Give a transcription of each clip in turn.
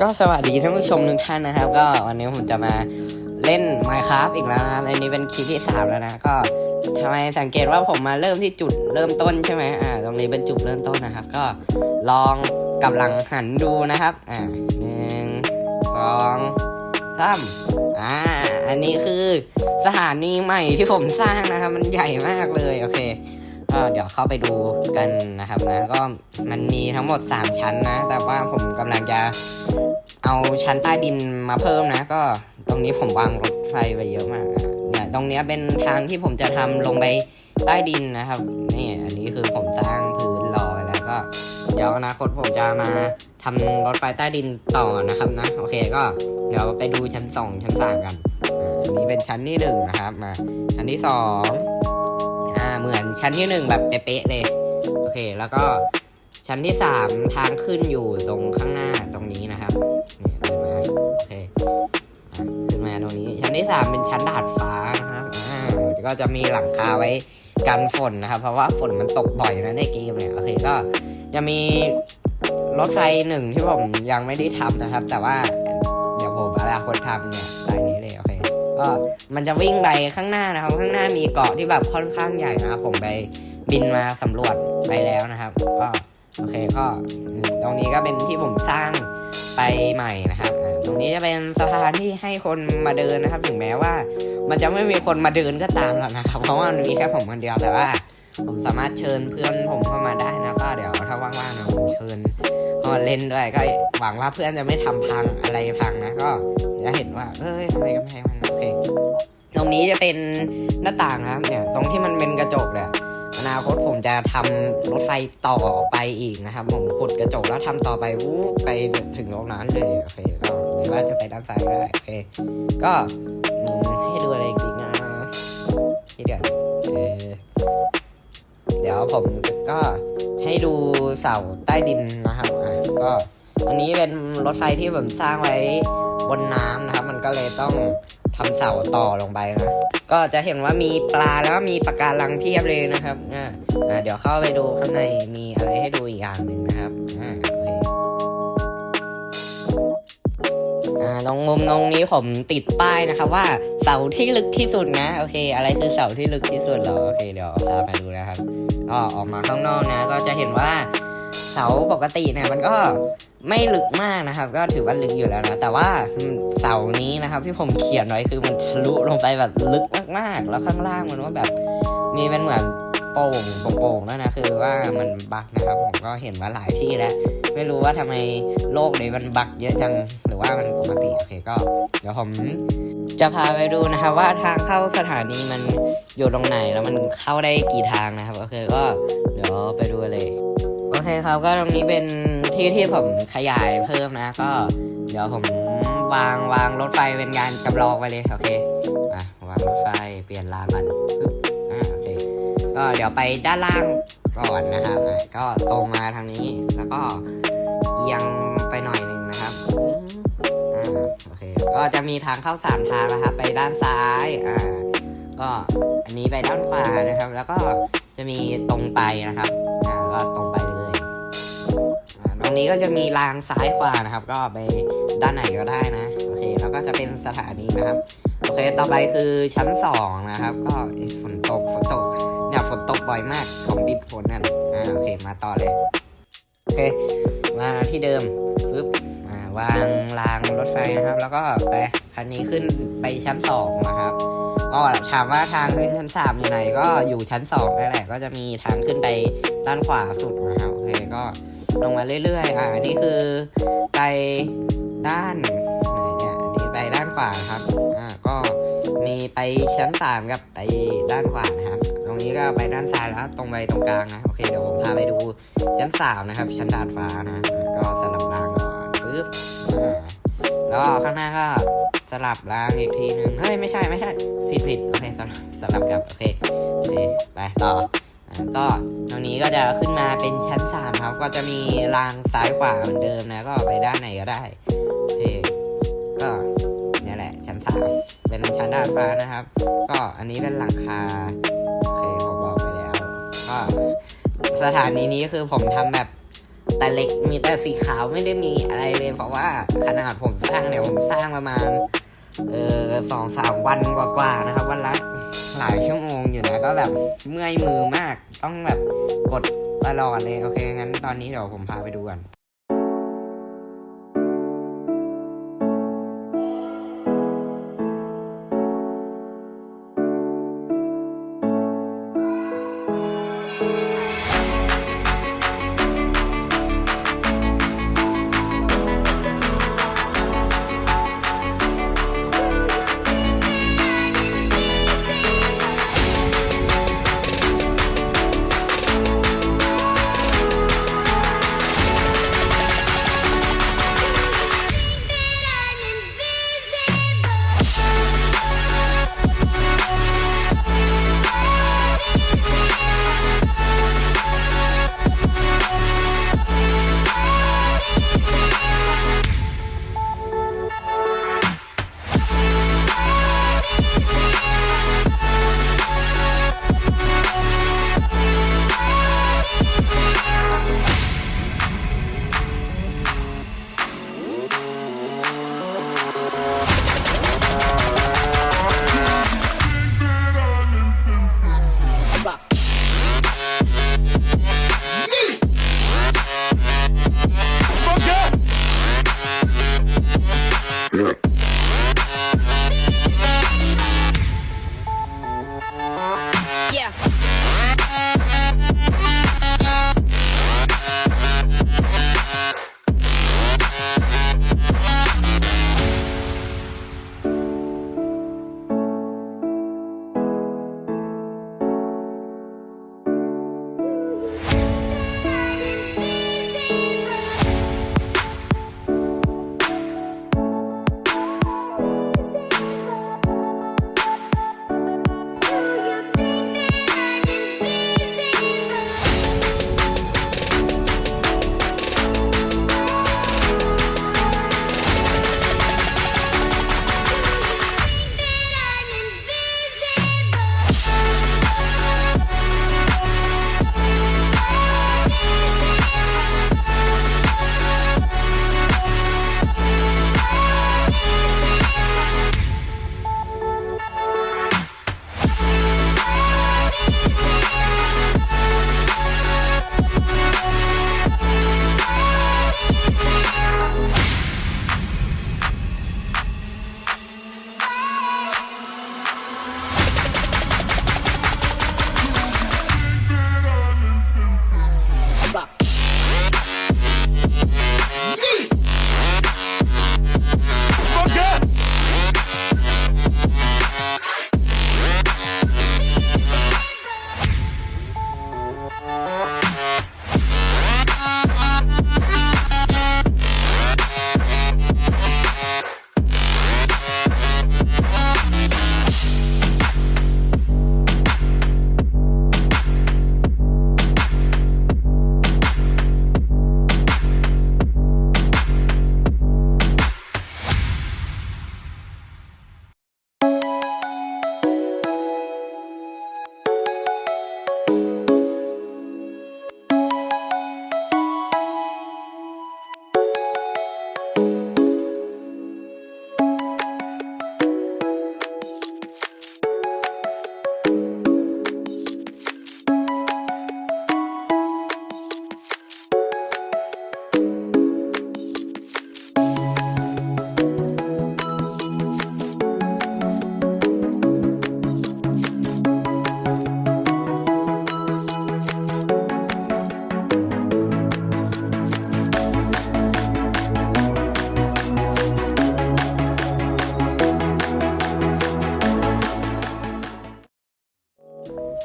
ก็สวัสดีท่านผู้ชมทุกท่านนะครับ ก็วันนี้ผมจะมาเล่น Minecraft อีกแล้วนะครับอันนี้เป็นคลิปที่สามแล้วนะก็ทำไมสังเกตว่าผมมาเริ่มที่จุดเริ่มต้นใช่ไหมอ่าตรงนี้เป็นจุดเริ่มต้นนะครับ ก็ลองกลับหลังหันดูนะครับอ่าหนึ่งสองสามอ่าอันนี้คือสถานีใหม่ที่ผมสร้างนะครับมันใหญ่มากเลยโอเคก็เดี๋ยวเข้าไปดูกันนะครับนะก็มันมีทั้งหมด 3 ชั้นนะ แต่ว่าผมกำลังจะ เอาชั้นใต้ดินมาเพิ่มนะ ก็ตรงนี้ผมวางรถไฟไปเยอะมากเนี่ยตรงนี้เป็นทางที่ผมจะทำลงไปใต้ดินนะครับ นี่อันนี้คือผมสร้างพื้นรอแล้วก็ เดี๋ยวอนาคตผมจะมาทำรถไฟใต้ดินต่อนะครับนะโอเคก็เดี๋ยวไปดูชั้น2ชั้น3กันอันนี้เป็นชั้นที่หนึ่งนะครับมาชั้นที่สองอ่าเหมือนชั้นที่หนึ่งแบบเป๊ะๆเลย โอเคแล้วก็ชั้นที่สามทางขึ้นอยู่ตรงข้างหน้า นี้ ชั้นที่สามเป็นชั้นดาดฟ้านะครับอ่าก็จะมีหลังคาไว้กันฝนนะครับ เพราะว่าฝนมันตกบ่อยนะในเกมเนี่ยโอเคก็จะมีรถไฟหนึ่งที่ผมยังไม่ได้ทำนะครับ แต่ว่าเดี๋ยวผมอนาคตทำเนี่ยสายนี้เลยโอเคก็มันจะวิ่งไปข้างหน้านะครับ ข้างหน้ามีเกาะที่แบบค่อนข้างใหญ่นะครับ ผมไปบินมาสำรวจไปแล้วนะครับก็ โอเคก็ตรงนี้ก็เป็นที่ผมสร้างไปใหม่นะครับตรงนี้จะเป็นสะพานที่ให้คนมาเดินนะครับ ถึงแม้ว่า มันจะไม่มีคนมาเดินก็ตามหรอกนะครับ เพราะว่ามันมีแค่ผมคนเดียวแต่ว่า ผมสามารถเชิญเพื่อนผมเข้ามาได้นะก็เดี๋ยวถ้าว่างๆนะผมเชิญเข้ามาเล่นด้วยก็หวังว่าเพื่อนจะไม่ทำพังอะไรพังนะก็จะเห็นว่าเอ้ยทำไมกำแพงมันโอเค ตรงนี้จะเป็นหน้าต่างนะครับเนี่ย ตรงที่มันเป็นกระจกเนี่ย อนาคตผมจะทำรถไฟต่อไปอีกนะครับ ผมขุดกระจกแล้วทำต่อไปวูบไปถึงตรงนั้นเลยโอเคก็หรือว่าจะไปด้านซ้ายก็ได้โอเคก็ให้ดูอะไรอีกนะคิดเดี๋ยวเออเดี๋ยวผมก็ให้ดูเสาใต้ดินนะครับอะก็อันนี้เป็นรถไฟที่ผมสร้างไว้บนน้ำนะครับ มันก็เลยต้องทำเสาต่อลงไปนะ ก็จะเห็นว่ามีปลาแล้วก็มีปะการังเพียบเลยนะครับอ่าเดี๋ยวเข้าไปดูข้างในมีอะไรให้ดูอีกอย่างหนึ่งนะครับอ่าโอเคอ่าตรงมุมตรงนี้ผมติดป้ายนะครับว่าเสาที่ลึกที่สุดนะโอเค อะไรคือเสาที่ลึกที่สุดเหรอโอเคเดี๋ยวพาไปดูนะครับก็ออกมาข้างนอกนะ ก็จะเห็นว่าเสาปกติเนี่ยมันก็ ไม่ลึกมากนะครับ ก็ถือว่าลึกอยู่แล้วนะ แต่ว่าเสานี้นะครับที่ผมเขียนไว้คือมันทะลุลงไปแบบลึกมากๆ แล้วข้างล่างมันว่าแบบมีเป็นเหมือนโป่งโป่งๆแล้วนะคือว่ามันบักนะครับ ผมก็เห็นมาหลายที่แล้ว ไม่รู้ว่าทำไมโลกนี้มันบักเยอะจังหรือว่ามันปกติโอเคก็ เดี๋ยวผมจะพาไปดูนะครับว่าทางเข้าสถานีมันอยู่ตรงไหนแล้วมันเข้าได้กี่ทางนะครับโอเคก็เดี๋ยวไปดูเลย โอเคครับก็ตรงนี้เป็น ที่ที่ผมขยายเพิ่มนะ ก็ เดี๋ยวผมวางวางรถไฟเป็นการจำลองไปเลยโอเคมาวางรถไฟเปลี่ยนรางกันอ่าโอเคก็เดี๋ยวไปด้านล่างก่อนนะครับก็ตรงมาทางนี้แล้วก็เอียงไปหน่อยหนึ่งนะครับอ่าโอเคก็จะมีทางเข้าสามทางนะครับไปด้านซ้ายอ่าก็อันนี้ไปด้านขวานะครับ แล้วก็จะมีตรงไปนะครับอ่าก็ตรงไป เลยอ่าตรงนี้ก็จะมีรางซ้ายขวานะครับ ก็ไปด้านไหนก็ได้นะ โอเค แล้วก็จะเป็นสถานีนะครับ โอเค ต่อไปคือชั้นสองนะครับ ก็ฝนตก ฝนตกเนี่ยฝนตกบ่อยมาก ผมบิดฝนนั่น อ่า โอเค มาต่อเลย โอเค มาที่เดิมปึ๊บอ่าวางรางรถไฟนะครับ แล้วก็ไปคันนี้ขึ้นไปชั้นสองนะครับก็ถามว่าทางขึ้นชั้นสามอยู่ไหนก็อยู่ชั้นสองนั่นแหละ ก็จะมีทางขึ้นไปด้านขวาสุดนะครับโอเคก็ ลงมาเรื่อยๆ อ่านนี้คือไปด้านไหนเนี่ย อันนี้ไปด้านขวาครับ อ่า ก็มีไปชั้นสามกับไปด้านขวาครับ ตรงนี้ก็ไปด้านซ้ายแล้วตรงไปตรงกลางนะ โอเคเดี๋ยวผมพาไปดูชั้นสามนะครับ ชั้นดาดฟ้านะ ก็สลับรางก่อนปึ๊บอ่าแล้วข้างหน้าก็สลับรางอีกทีหนึ่งเฮ้ยไม่ใช่ไม่ใช่ผิดผิดโอเคสลับสลับกับโอเคโอเคไปต่อ อ่าก็ตรงนี้ก็จะขึ้นมาเป็นชั้นสามครับ ก็จะมีรางซ้ายขวาเหมือนเดิมนะ ก็ไปด้านไหนก็ได้โอก็เนี่ยแหละชั้นสามเป็นชั้นดาดฟ้านะครับ ก็อันนี้เป็นหลังคาโอเคผมบอกไปแล้ว ก็สถานีนี้คือผมทำแบบแต่เหล็กมีแต่สีขาวไม่ได้มีอะไรเลย เพราะว่าขนาดผมสร้างเนี่ยผมสร้างประมาณ เออสองสามวันกว่าๆนะครับ วันละหลายชั่วโมงอยู่นะก็แบบเมื่อยมือมากต้องแบบกดตลอดเลย โอเค งั้นตอนนี้เดี๋ยวผมพาไปดูกัน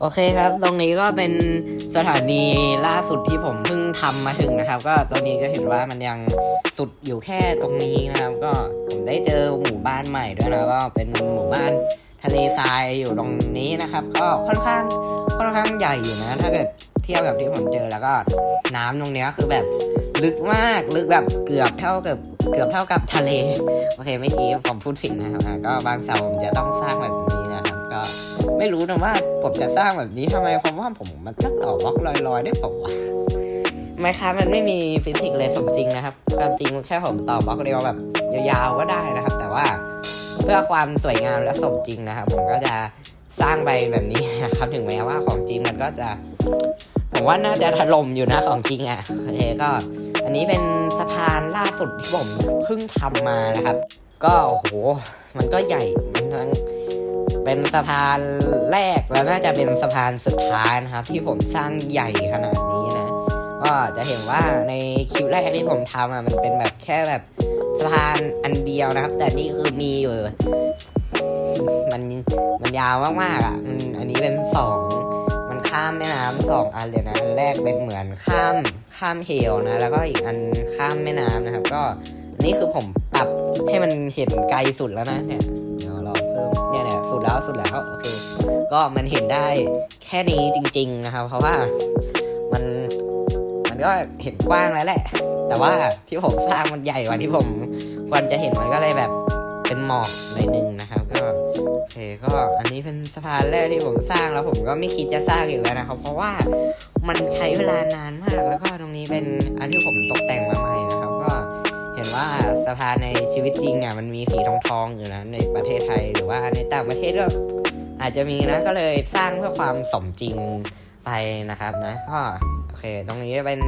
โอเคครับ ตรงนี้ก็เป็นสถานีล่าสุดที่ผมเพิ่งทำมาถึงนะครับ ก็ตอนนี้จะเห็นว่ามันยังสุดอยู่แค่ตรงนี้นะครับ ก็ผมได้เจอหมู่บ้านใหม่ด้วยนะก็เป็นหมู่บ้านทะเลทรายอยู่ตรงนี้นะครับ ก็ค่อนข้างค่อนข้างใหญ่อยู่นะ ถ้าเกิดเทียบกับที่ผมเจอแล้วก็น้ำตรงนี้คือแบบลึกมากลึกแบบเกือบเท่ากับเกือบเท่ากับทะเล โอเคไม่อกี้ผมพูดผิดนะครับก็บางเสาผมจะต้องสร้างแบบ ไม่รู้นะว่าผมจะสร้างแบบนี้ทำไมเพราะว่าผมมันก็ต่อบล็อกลอยๆ ได้เปล่าวะไมค้ามันไม่มีฟิสิกส์เลยสมจริงนะครับความจริงแค่ผมต่อบล็อกเดียวแบบยาวๆก็ได้นะครับ แต่ว่าเพื่อความสวยงามและสมจริงนะครับ ผมก็จะสร้างไปแบบนี้นะครับ ถึงแม้ว่าของจริงมันก็จะ ผมว่าน่าจะถล่มอยู่นะของจริงอะโอเคก็ อันนี้เป็นสะพานล่าสุดที่ผมเพิ่งทำมานะครับ ก็โอ้โหมันก็ใหญ่มันทั้ง เป็นสะพานแรกแล้วน่าจะเป็นสะพานสุดท้ายนะครับ ที่ผมสร้างใหญ่ขนาดนี้นะก็จะเห็นว่าในคลิปแรกที่ผมทำอะมันเป็นแบบแค่แบบสะพานอันเดียวนะครับ แต่นี่คือมีอยู่มันมันยาวมากๆอะอันนี้เป็นสองมันข้ามแม่น้ำสองอันเลยนะอันแรกเป็นเหมือนข้ามข้ามเหวนะ แล้วก็อีกอันข้ามแม่น้ำนะครับ ก็อันนี้คือผมปรับให้มันเห็นไกลสุดแล้วนะเนี่ย สุดแล้วสุดแล้วโอเค ก็มันเห็นได้แค่นี้จริง ๆนะครับ เพราะว่ามันมันก็เห็นกว้างแล้วแหละ แต่ว่าที่ผมสร้างมันใหญ่กว่าที่ผมควรจะเห็นมันก็เลยแบบเป็นหมอกหน่อยหนึงนะครับก็โอเคก็อันนี้เป็นสะพานแรกที่ผมสร้างแล้วผมก็ไม่คิดจะสร้างอีกแล้วนะครับ เพราะว่ามันใช้เวลานานมากแล้วก็ตรงนี้เป็นอันที่ผมตกแต่งมาใหม่นะครับ ห็นว่าสะพานในชีวิตจริงเนี่ยมันมีสีทองทองๆอยู่นะในประเทศไทยหรือว่าในต่างประเทศก็อาจจะมีนะก็เลยสร้างเพื่อความสมจริงไปนะครับนะก็โอเค ตรงนี้เป็น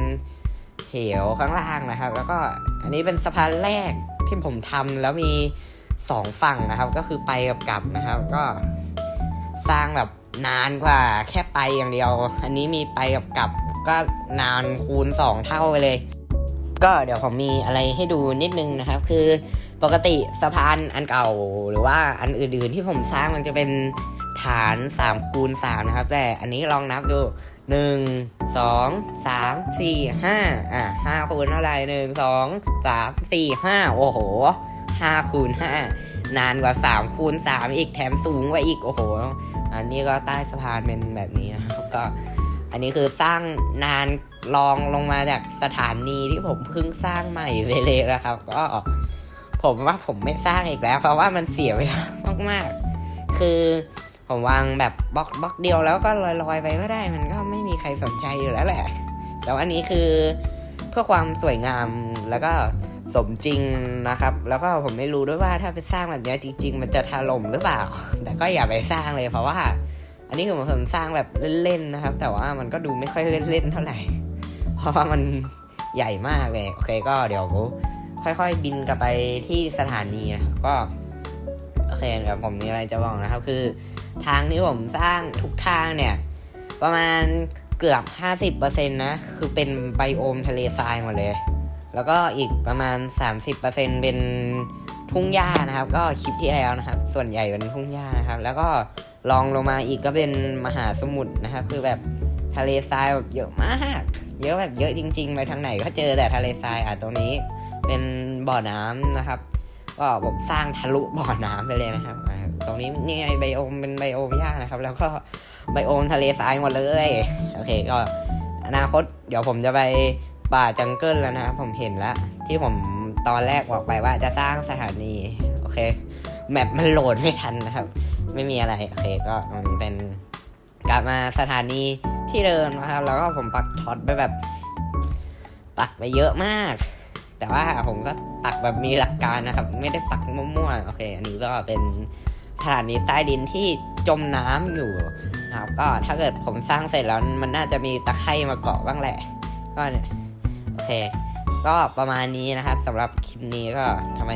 เหวข้างล่างนะครับ แล้วก็อันนี้เป็นสะพานแรกที่ผมทำแล้วมีสองฝั่งนะครับ ก็คือไปกับกลับนะครับ ก็สร้างแบบนานกว่าแค่ไปอย่างเดียว อันนี้มีไปกับกลับก็นานคูณสองเท่าไปเลย ก็เดี๋ยวผมมีอะไรให้ดูนิดนึงนะครับ คือปกติสะพานอันเก่าหรือว่าอันอื่นๆที่ผมสร้างมันจะเป็นฐาน3คูณ3นะครับ แต่อันนี้ลองนับดู 1 2 3 4 5 อะ5คูณเท่าไหร่หนึ่งสองสามสี่ห้าโอ้โห5คูณ5นานกว่า 3 คูณ 3 อีกแถมสูงกว่าอีก โอ้โห อันนี้ก็ใต้สะพานเป็นแบบนี้นะครับก็ อันนี้คือสร้างนานรองลงมาจากสถานีที่ผมเพิ่งสร้างใหม่ไปเลยนะครับ ก็ผมว่าผมไม่สร้างอีกแล้ว เพราะว่ามันเสียเวลามากๆ คือผมวางแบบบล็อกบล็อกเดียวแล้วก็ลอยๆไปก็ได้ มันก็ไม่มีใครสนใจอยู่แล้วแหละ แต่ว่าอันนี้คือเพื่อความสวยงามแล้วก็สมจริงนะครับ แล้วก็ผมไม่รู้ด้วยว่าถ้าไปสร้างแบบนี้จริง ๆ มันจะถล่มหรือเปล่า แต่ก็อย่าไปสร้างเลยเพราะว่า อันนี้คือผมสร้างแบบเล่นๆนะครับ แต่ว่ามันก็ดูไม่ค่อยเล่นๆเท่าไหร่ เพราะว่ามันใหญ่มากเลยโอเคก็เดี๋ยวค่อยๆบินกลับไปที่สถานีนะก็โอเคเดี๋ยวผมมีอะไรจะบอกนะครับ คือทางที่ผมสร้างทุกทางเนี่ย ประมาณเกือบ 50%นะคือเป็นไบโอมทะเลทรายหมดเลย แล้วก็อีกประมาณ 30%เป็นทุ่งหญ้านะครับ ก็คลิปที่แล้วนะครับ ส่วนใหญ่เป็นทุ่งหญ้านะครับ แล้วก็ ลองลงมาอีกก็เป็นมหาสมุทรนะครับ คือแบบทะเลทรายแบบเยอะมาก เยอะแบบเยอะจริง ๆ ไปทางไหนก็เจอแต่ทะเลทรายอะตรงนี้ เป็นบ่อน้ำนะครับ ก็ผมสร้างทะลุบ่อน้ำไปเลยนะครับ ตรงนี้นี่ไงไบโอมเป็นไบโอมหญ้านะครับ แล้วก็ไบโอมทะเลทรายหมดเลยโอเคก็อนาคตเดี๋ยวผมจะไปป่าจังเกิลแล้วนะครับผมเห็นแล้วที่ผมตอนแรกบอกไปว่าจะสร้างสถานีโอเค แมปมันโหลดไม่ทันนะครับ ไม่มีอะไรโอเคก็ตรงนี้เป็นกลับมาสถานีที่เดิมนะครับ แล้วก็ผมปักท็อตไปแบบปักไปเยอะมาก แต่ว่าผมก็ปักแบบมีหลักการนะครับ ไม่ได้ปักมั่วๆโอเค อันนี้ก็เป็นสถานีใต้ดินที่จมน้ำอยู่นะครับ ก็ถ้าเกิดผมสร้างเสร็จแล้วมันน่าจะมีตะไคร่มาเกาะบ้างแหละ ก็เนี่ยโอเค ก็ประมาณนี้นะครับสำหรับคลิปนี้ก็ทำไม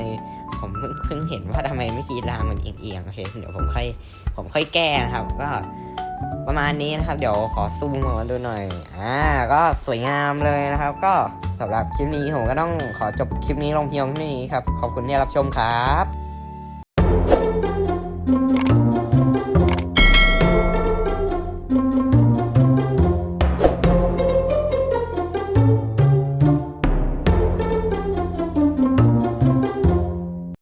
ผมเพิ่งเพิ่งเห็นว่าทำไมเมื่อกี้รางมันเอียงๆโอเคเดี๋ยวผมค่อยผมค่อยแก้นะครับ ก็ประมาณนี้นะครับ เดี๋ยวขอซูมออกมาดูหน่อยอ่าก็สวยงามเลยนะครับ ก็สำหรับคลิปนี้ผมก็ต้องขอจบคลิปนี้ลงเพียงเท่านี้ครับขอบคุณที่รับชมครับ